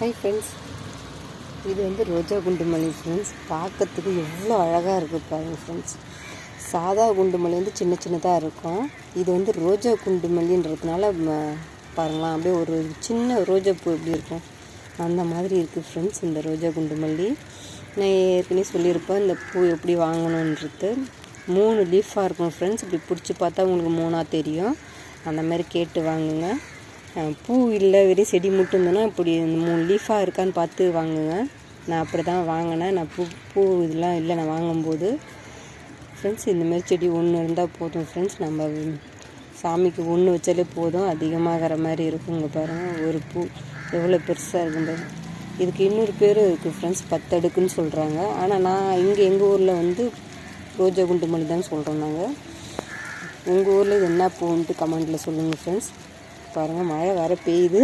Hi friends இது வந்து ரோஜா குண்டு மல்லி ஃப்ரெண்ட்ஸ் பார்க்கறதுக்கு எவ்வளோ அழகாக இருக்குது பாருங்கள் ஃப்ரெண்ட்ஸ் சாதா குண்டு மல்லி வந்து சின்ன சின்னதாக இருக்கும். இது வந்து ரோஜா குண்டு மல்லின்றதுனால ம- அப்படியே ஒரு சின்ன ரோஜா பூ எப்படி இருக்கும்? அந்த மாதிரி இருக்குது ஃப்ரெண்ட்ஸ் இந்த ரோஜா குண்டு மல்லி நான் ஏற்கனவே சொல்லியிருப்பேன் இந்த பூ எப்படி வாங்கணுன்றது. மூணு லீஃபாக இருக்கும் ஃப்ரெண்ட்ஸ் இப்படி பிடிச்சி பார்த்தா உங்களுக்கு மூணாக தெரியும். அந்த மாதிரி கேட்டு வாங்குங்க. பூ இல்லை வெறும் செடி மட்டும் இருந்ததுன்னா இப்படி இந்த மூணு லீஃபாக இருக்கான்னு பார்த்து வாங்குங்க. நான் அப்படி தான் வாங்கினேன். நான் பூ பூ இதெல்லாம் இல்லை நான் வாங்கும்போது. ஃப்ரெண்ட்ஸ் இந்தமாரி செடி ஒன்று இருந்தால் போதும் ஃப்ரெண்ட்ஸ் நம்ம சாமிக்கு ஒன்று வச்சாலே போதும். அதிகமாகிற மாதிரி இருக்குங்க பாருங்கள் ஒரு பூ எவ்வளோ பெருசாக இருக்கும் இதுக்கு இன்னொரு பேர் இருக்குது ஃப்ரெண்ட்ஸ் பத்தடுக்குன்னு சொல்கிறாங்க ஆனால் நான் இங்கே எங்கள் ஊரில் வந்து ரோஜா குண்டு மல்லி தான் சொல்கிறோம் நாங்கள் உங்கள் ஊரில் இது என்ன பூன்ட்டு கமெண்ட்டில் சொல்லுங்கள் ஃப்ரெண்ட்ஸ் பாருங்கள் மழை வர பெய்யுது.